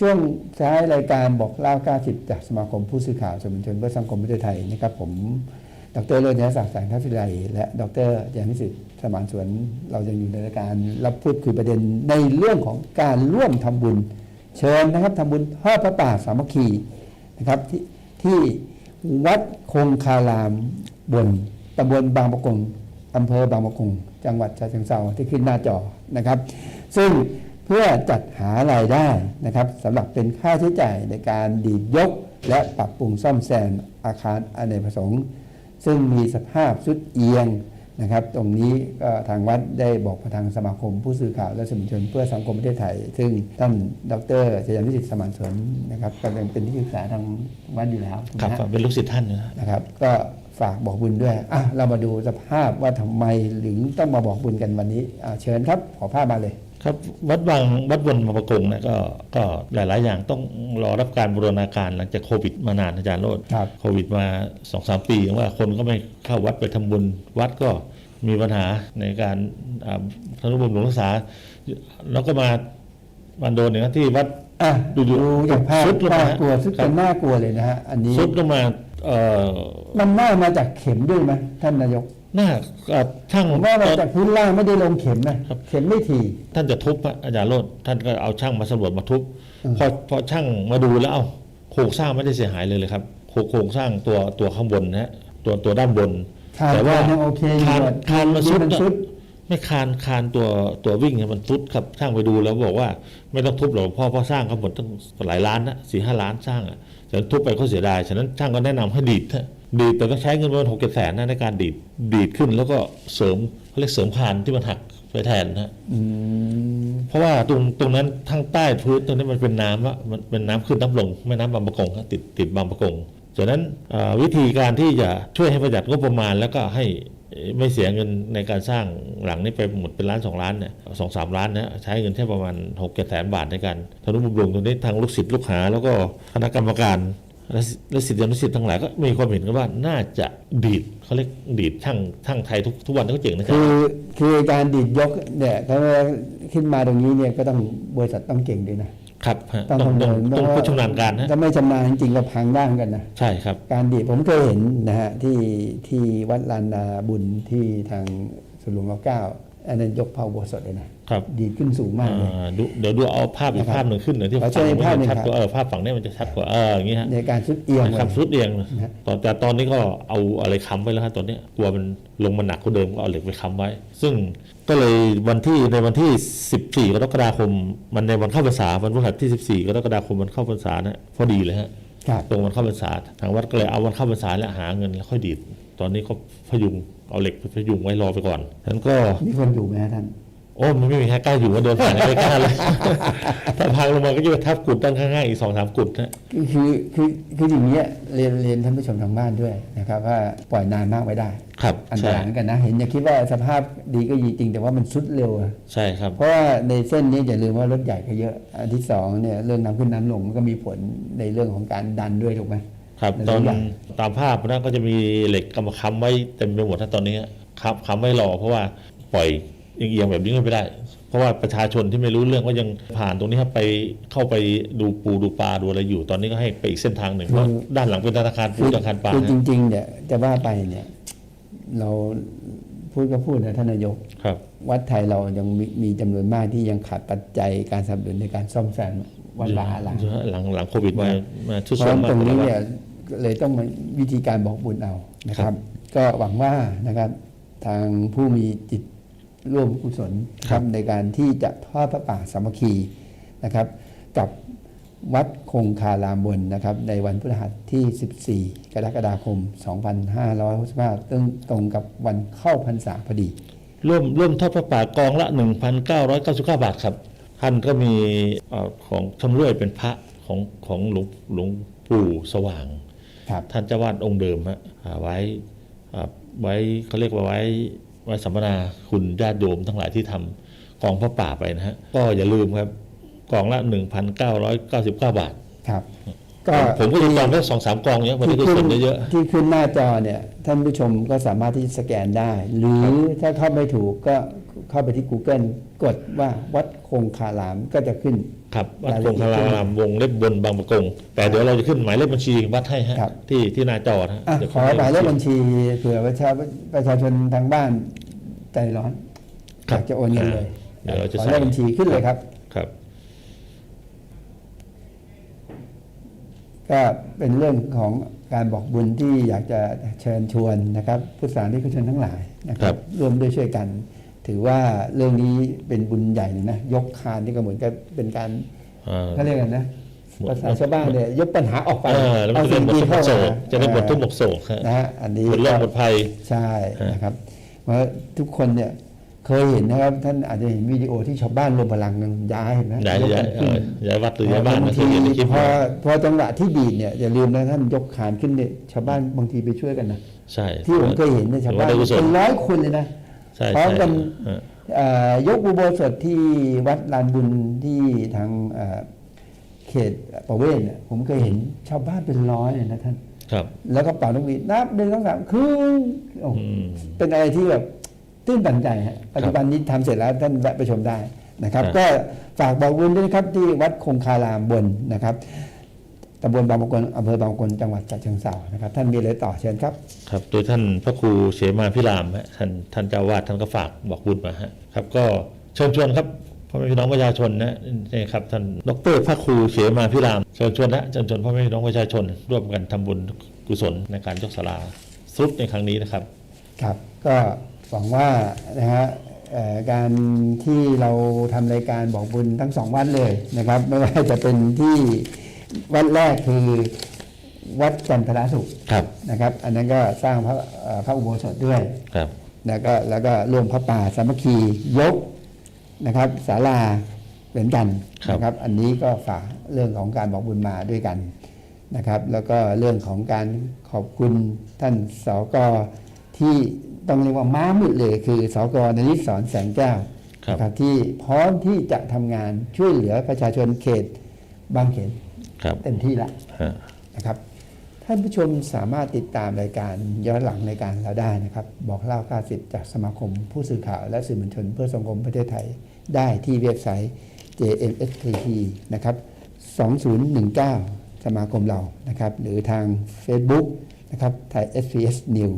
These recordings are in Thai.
ช่วงท้ายรายการบอกเล่า 90 จากสมาคมผู้สื่อข่าวสมวลชนเพื่อสังคมประเทศไทยนะครับ ผม ดรเลิศนยศักดิ์แสงทัศน์ศิไลและ ดรยานิสิทธิ์สมานสวน เราจะอยู่ในรายการรับพูดคุยประเด็นในเรื่องของการร่วมทำบุญ เชิญนะครับทำบุญทอดพระป่าสามัคคีนะครับที่ที่วัดคงคารามบนตำบลบางประกงอำเภอบางประกง จังหวัดฉะเชิงเทราที่ขึ้นหน้าจอนะครับ ซึ่ง พื่อจัดหารายได้นะครับสำหรับเป็นค่าใช้จ่ายในการดีดยก และปรับปรุงซ่อมแซมอาคารอเนกประสงค์ ซึ่งมีสภาพสุดเอียงนะครับ ตรงนี้ก็ทางวัดได้บอกกับทางสมาคมผู้สื่อข่าวและสื่อมวลชนเพื่อสังคมประเทศไทย ซึ่งท่านดรชยันวิสิทธิ์สมานสนนะครับก็เป็นเป็นที่ปรึกษาทางวัดอยู่แล้วถูกไหคมรับฮะเป็นลูกศิษย์ท่านนะนะครับ ก็ฝากบอกบุญด้วยอะเรามาดูสภาพว่าทำไมถึงต้องมาบอกบุญกันวันนี้อะเชิญครับขอภาพมาเลย ครับวัดบางวัดบนมาประกงเนี่ยก็ก็หลาย ๆ อย่างต้องรอรับการบูรณาการหลังจากโควิดมานานอาจารย์โรดครับโควิดมาสองสามปีว่าคนก็ไม่เข้าวัดไปทำบุญวัดก็มีปัญหาในการอ่าทนุบำรุงรักษา แล้วก็มามาโดนอย่างนั้นที่วัดอะดูดูจากภาพสุดลงมาน่ากลัวสุดครัเป็บนน่ากลัวเลยนะฮะอันนี้สุดลงมาเอ่อมันน่ามาจากเข็มด้วยไหมท่านนายก หน้าเอ่อช่างผมว่ามาจากพื้นล่างไม่ได้ลงเข็มนะครับ เข็มไม่ถี่ท่านจะทุบอะอาจารย์โรดท่านก็เอาช่างมาสำรวจมาทุบอืมพอพอช่างมาดูแล้วเอ้าโครงสร้างไม่ได้เสียหายเลยเลยครับโครงโครงสร้างตัวตัวข้างบนนะฮะตัวตัวด้านบนคานแต่ว่ายังโอเคอยู่คานอะคานมาสุดมันอะสุดไม่คานคานตัวตัววิ่งเนี่ยมันสุดครับช่างไปดูแล้วบอกว่าไม่ต้องทุบหรอกเพ่อพ่อสร้างเขาหมดตั้งหลายล้านนะสี่ห้าล้านสร้างอะฉะนั้นทุบไปเขาเสียดายฉะนั้นช่างก็แนะนำให้ดีดเถอะ ดีดแต่ต้องใช้เงินประมาณหกเจ็ดแสนนะในการดีดดีดขึ้นแล้วก็เสริมเขาเรียกเสริมคานที่มันหักไปแทนนะอืมเพราะว่าตรงตรงนั้นทางใต้พื้นตรงนี้มันเป็นน้ำอะมันเป็นน้ำขึ้นน้ำลงแม่น้ำบางประกงครับติดติดบางประกงฉะนั้นเอ่อวิธีการที่จะช่วยให้ประหยัดงบประมาณ แล้วก็ให้ไม่เสียเงินในการสร้างหลังนี้ไปหมดเป็นล้านสองล้านเนี่ยสองสามล้านเนี่ยใช้เงินแค่ประมาณหกเจ็ดแสนบาทในการทนุบำรุงตรงนี้ทางลูกศิษย์ลูกหา แล้วก็คณะกรรมการ และและศิษยานุศิษย์ทั้งหลายก็มีความเห็นกันว่าน่าจะดีดเขาเรียกดีดช่างช่างไทยทุกทุกวันเขาเจ๋งนะครับคือคือการดีดยกเนี่ยถ้าขึ้นมาตรงนี้เนี่ยก็ต้องบริษัทต้องเก่งด้วยนะครับฮะต้องต้องคำนต้องวณต้องผู้ชำนาญการนะถ้าไม่ชำนาญจริงๆก็พังได้เหมือนกันนะใช่ครับ การดีดผมเคยเห็นนะฮะที่ที่วัดลานนาบุญที่ทางสวนหลวงรอเก้า อันนั้นยกพระอุโบสถเลยนะครับ ดีดขึ้นสูงมากเลย อ่าดูเดี๋ยวดูเอาภาพอีกนะครับภาพหนึ่งขึ้นหน่อยที่ขอเชิญฝั่งอีกภาพหนึ่งชัดครับ กว่าเออภาพฝั่งนี้มันจะชัดกว่าเอออย่างงี้ฮะในการสุดเอียงนะครับเลยสุดเอียงนะฮะตอนแต่ตอนนี้ก็เอาอะไรค้ำไว้แล้วฮะตอนนี้กลัวมันลงมาหนักกว่าเดิมก็เอาเหล็กไปค้ำไว้ ซึ่งก็เลยวันที่ในวันที่ 14 กรกฎาคม มันในวันเข้าพรรษาวันพฤหัสที่ 14 กรกฎาคมมันเข้าพรรษานะพอดีเลยฮะ ครับ ตรงวันเข้าพรรษาทางวัดก็เลยเอาวันเข้าพรรษาแล้วหาเงินแล้วค่อยดีด ตอนนี้ก็พยุงเอาเหล็กไปพยุงไว้รอไปก่อนฉะนั้นก็มีคนอยู่ไหมฮะท่านโอ้มันไม่มีใครกล้าอยู่ก็เดินผ่านไม่กล้าเลยถ้าพังลงมาก็จะไปทับกุดด้านข้างๆอีกสองสามกุดนะคือคือคืออย่างเงี้ยเรียนเรียนท่านผู้ชมทางบ้านด้วยนะครับว่าปล่อยนานมากไม่ได้ครับอันตใช่รายเหมือนกันนะ เห็นอย่าคิดว่าสภาพดีก็ดีจริง แต่ว่ามันสุดเร็วอะใช่ครับ เพราะว่าในเส้นนี้อย่าลืมว่ารถใหญ่ก็เยอะ อันที่สองเนี่ยเรื่องน้ำขึ้นน้ำลงมันก็มีผลในเรื่องของการดันด้วยถูกไหม ครับในตอนตัวอย่างตามภาพนะก็จะมีเหล็กกำมาค้ำไว้เต็มไปหมดถ้าตอนนี้ครับค้ำไว้รอเพราะว่าปล่อยเอียงๆแบบนี้ไม่ได้ เพราะว่าประชาชนที่ไม่รู้เรื่องก็ยังผ่านตรงนี้ครับไปเข้าไปดูปูดูปลาดูอะไรอยู่ ตอนนี้ก็ให้ไปอีกเส้นทางหนึ่งเพราะด้านหลังเป็นธนาคารปูธนาคารปลาคือจนะริงๆเนี่ยจะว่าไปเนี่ยเราพูดก็พูดนะท่านนายกครับ วัดไทยเรายังมีมีจำนวนมากที่ยังขาดปัจจัยการสนับสนุนในการซ่อมแซมวัดวาอารามเยอะหลังหลังโควิดมามาชุดเพราะโทรฉะมนั้นมากตรงนี้แล้วเนี่ย เลยต้องมาวิธีการบอกบุญเอานะคครัรับบก็หวังว่านะครับทางผู้มีจิตร่วมกุศลนะครับในการที่จะทอดพระป่าสามัคคีนะครับ กับวัดคงคารามบนนะครับ ในวันพฤหัสที่ 14 กรกฎาคม 2565ซึ่งตรงกับวันเข้าพรรษาพอดี ร่วมร่วมทอดพระป่ากองละ 1,999 บาทครับ ท่านก็มีเอ่อของชำร่วยเป็นพระของของหลวงหลวงปู่สว่างครับ ท่านเจ้าวาดองค์เดิมฮะอ่าไว้อ่าไว้เขาเรียกว่าไว้ไว้สัมมนาคุณญาติโยมทั้งหลายที่ทำกองพระป่าไปนะฮะก็อย่าลืมครับกองละ 1,999 บาทครับผมก็จะจองได้สองสามกองเนี้ยวันนี้ก็ที่ส่ขึ้งนได้เยอะที่ขึ้นหน้าจอเนี่ย ท่านผู้ชมก็สามารถที่จะสแกนได้ หรือถ้าเข้าไม่ถูกก็ เข้าไปที่ Google กดว่าวัดคงคารามก็จะขึ้น ครับวัดรายคละงเอียดคารามวงเล็บบนบางประกง แต่เดี๋ยวเราจะขึ้นหมายเลขบัญชีวัดให้ฮะครับ ที่ที่หน้าจอนะฮะอะดี๋วขอหมายเลขบัญชีเผื่อประชาประชาชนทางบ้านใจร้อนอยากจะโอนเงินเลยเดี๋ยวเราจะขอใส่เลขบัญชีขึ้นเลยครับ ครับ ก็เป็นเรื่องของการบอกบุญที่อยากจะเชิญชวนนะครับพุทธศาสนิกชนทั้งหลายนะครับร่วมด้วยช่วยกัน ถือว่าเรื่องนี้เป็นบุญใหญ่เลยนะ ยกคานนี่ก็เหมือนกับเป็นการอ่าเขาเรียกกันนะหมดภาษาชาวบ้านเนี่ยยกปัญหาออกไปเออแล้วมันจะได้หมดทุกหมดโศกจะได้หมดทุกหมดโศกฮะนะฮะอันนี้หมดโรคหมดภัยใช่นะครับเพราะทุกคนเนี่ยเคยเห็นนะครับ ท่านอาจจะเห็นวิดีโอที่ชาวบ้านรวมพลังกันย้ายเห็นไหมย้ายกย้ายกันเอขึ้นอย้ายวัดหรือย้ายบ้านบานะงเคทียเห็นในคลิปพอมาพอจังหวะที่ดีดเนี่ยอย่าลืมนะท่านยกขานขึ้นเนี่ยชาวบ้านบางทีไปช่วยกันนะใช่ที่ผมเคยเห็นเนี่ยชาวบ้านถือได้กุศลเป็นร้อยคนเลยนะใช่ พร้อมใช่กันเออเอ่อยกอุโบสถที่วัดลานบุญที่ทางเอ่อเขตประเวศเนี่ยผมเคยเห็นชาวบ้านเป็นร้อยเลยนะท่านครับ แล้วก็เป่านกหวีดนับหนึ่งสองสามครึ่งโอ้โหอืมเป็นอะไรที่แบบตื้นตันใจฮะปัจจุบันนี้ทำเสร็จแล้วท่านแวะไปชมได้นะครับครับก็ฝากบอกบุญด้วยนะครับที่วัดคงคารามบนนะครับ ตำบลบางปะกงอำเภอบางปะกงจังหวัดฉะเชิงเทรานะครับ ท่านมีอะไรต่อเชิญครับ ครับโดยท่านพระครูเสมาพิรามฮะท่านท่านเจ้าวาดท่านก็ฝากบอกบุญมาฮะครับ ก็เชิญชวนครับพ่อแม่พี่น้องประชาชนนะนี่ครับท่านดรพระครูเสมาพิรามเชิญชวนนะเชิญชวนพ่อแม่พี่น้องประชาชน ร่วมกันทำบุญกุศลในการยกศาลาสรุปในครั้งนี้นะครับ ครับ ก็หวังว่านะฮะเอ่อการที่เราทำรายการบอกบุญทั้งสองวัดเลยนะครับ ไม่ว่าจะเป็นที่ วัดแรกคือวัดจันทรสุขครับนะครับ อันนั้นก็สร้างพระเอ่อพระอุโบสถด้วยครับแล้วก็แล้วก็รวมพระป่าสามัคคียกนะครับศาลาเหมือนกันครับนะครับ อันนี้ก็ฝากเรื่องของการบอกบุญมาด้วยกันนะครับ แล้วก็เรื่องของการขอบคุณท่านสกที่ต้องเรียกว่าม้ามืดเลย คือสกนริศรแสงแก้วครับนะครับที่พร้อมที่จะทำงานช่วยเหลือประชาชนเขตบางเขนครับ เต็มที่แล้วฮะนะครับท่านผู้ชมสามารถติดตามรายการย้อนหลังรายการเราได้นะครับ บอกเล่าค่าสิทธิ์จากสมาคมผู้สื่อข่าว และสื่อมวลชนเพื่อสังคมประเทศไทยได้ที่เว็บไซต์ JMSTP นะครับ2019 สมาคมเรานะครับ หรือทาง Facebook นะครับไทย SPS New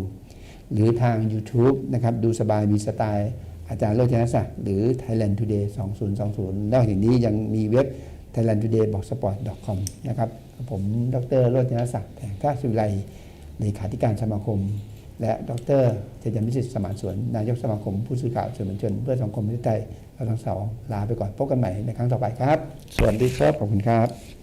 หรือทาง YouTube นะครับดูสบายมีสไตล์อาจารย์โรจนศักดิ์หรือ Thailand Today 2020 นอกจากนี้ยังมีเว็บ Thailand Today บอก sport com นะครับ ผมดรโรจนศักดิ์แผงท่าสุไลเลขาธิการสมาคม และดรเจริญวิสิทธิ์สมานสวน นายกสมาคมผู้สื่อข่าวสื่อมวลชน เพื่อสังคมประเทศไทยเราทั้งสองลาไปก่อนพบกันใหม่ในครั้งต่อไปครับ สวัสดีครับ ขอบคุณครับ